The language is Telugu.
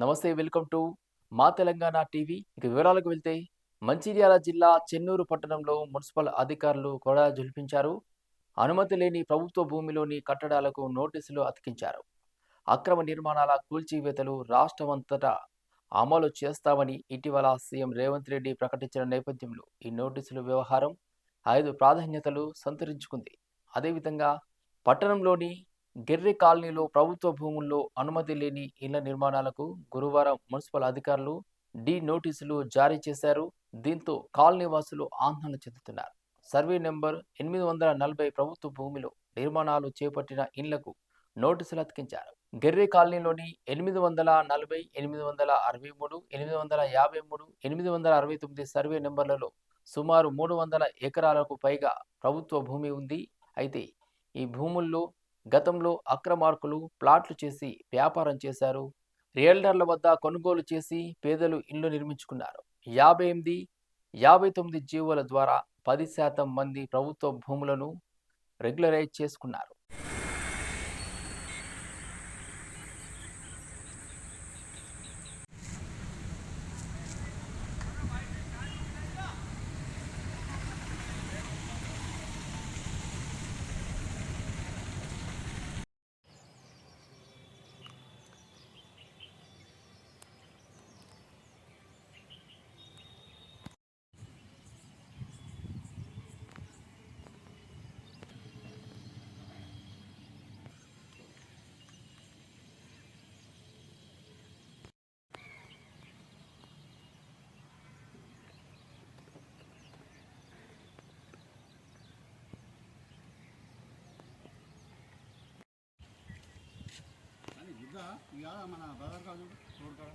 నమస్తే వెల్కమ్ టు మా తెలంగాణ టీవీ. ఇక వివరాలకు వెళ్తే మంచిర్యాల జిల్లా చెన్నూరు పట్టణంలో మున్సిపల్ అధికారులు కూడా జుల్పించారు అనుమతి లేని ప్రభుత్వ భూమిలోని కట్టడాలకు నోటీసులు అతికించారు. అక్రమ నిర్మాణాల కూల్చివేతలు రాష్ట్రమంతటా అమలు చేస్తామని ఇటీవల సీఎం రేవంత్ రెడ్డి ప్రకటించిన నేపథ్యంలో ఈ నోటీసుల వ్యవహారం ఐదు ప్రాధాన్యతలు సంతరించుకుంది. అదేవిధంగా పట్టణంలోని గిర్రి కాలనీలో ప్రభుత్వ భూముల్లో అనుమతి లేని ఇళ్ళ నిర్మాణాలకు గురువారం మున్సిపల్ అధికారులు డి నోటీసులు జారీ చేశారు. దీంతో కాలనీ వాసులు ఆందోళన చెందుతున్నారు. సర్వే నెంబర్ ఎనిమిది వందల నలభై ప్రభుత్వ భూమిలో నిర్మాణాలు చేపట్టిన ఇళ్ళకు నోటీసులు అతికించారు. గిర్రి కాలనీలోని ఎనిమిది వందల నలభై ఎనిమిది వందల అరవై మూడు ఎనిమిది వందల యాభై మూడు ఎనిమిది వందల అరవై తొమ్మిది సర్వే నెంబర్లలో సుమారు మూడు వందల ఎకరాలకు పైగా ప్రభుత్వ భూమి ఉంది. అయితే ఈ భూముల్లో గతంలో అక్రమార్కులు ప్లాట్లు చేసి వ్యాపారం చేశారు. రియల్టర్ల వద్ద కొనుగోలు చేసి పేదలు ఇల్లు నిర్మించుకున్నారు. యాభై ఎనిమిది యాభై తొమ్మిది జీవోల ద్వారా పది శాతం మంది ప్రభుత్వ భూములను రెగ్యులరైజ్ చేసుకున్నారు. కదా ఇవాళ మన బ్రదర్ కాదు రోడ్ కాడ.